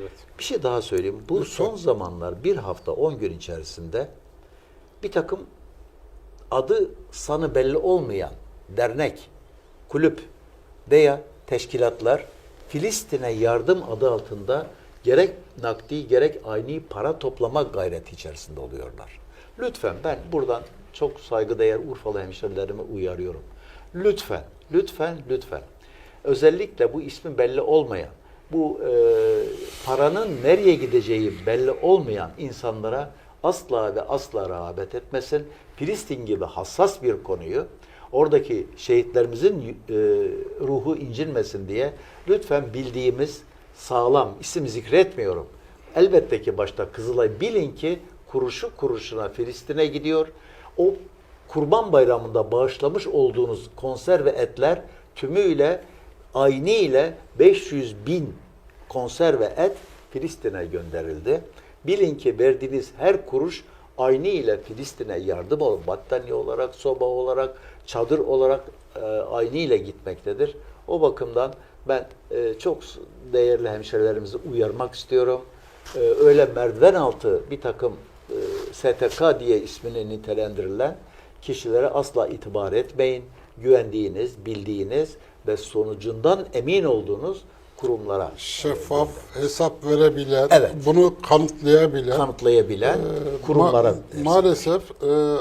Evet. Bir şey daha söyleyeyim. Bu son zamanlar bir hafta 10 gün içerisinde bir takım adı sanı belli olmayan dernek, kulüp veya teşkilatlar Filistin'e yardım adı altında gerek nakdi gerek aynı para toplama gayreti içerisinde oluyorlar. Lütfen ben buradan çok saygıdeğer Urfalı hemşerilerimi uyarıyorum. Lütfen, lütfen, lütfen. Özellikle bu ismi belli olmayan, bu e, paranın nereye gideceği belli olmayan insanlara asla ve asla rağbet etmesin. Filistin gibi hassas bir konuyu oradaki şehitlerimizin e, ruhu incinmesin diye lütfen bildiğimiz sağlam isim zikretmiyorum. Elbette ki başta Kızılay bilin ki kuruşu kuruşuna Filistin'e gidiyor. O Kurban Bayramı'nda bağışlamış olduğunuz konserve etler tümüyle aynı ile 500 bin konserve et Filistin'e gönderildi. Bilin ki verdiğiniz her kuruş aynı ile Filistin'e yardım olup battaniye olarak, soba olarak, çadır olarak e, aynı ile gitmektedir. O bakımdan ben e, çok değerli hemşerilerimizi uyarmak istiyorum. E, öyle merdiven altı bir takım e, STK diye ismini nitelendirilen kişilere asla itibar etmeyin. Güvendiğiniz, bildiğiniz ve sonucundan emin olduğunuz kurumlara Şeffaf, hesap verebilen, Evet. bunu kanıtlayabilen, kanıtlayabilen e, kurumlara ma- maalesef e,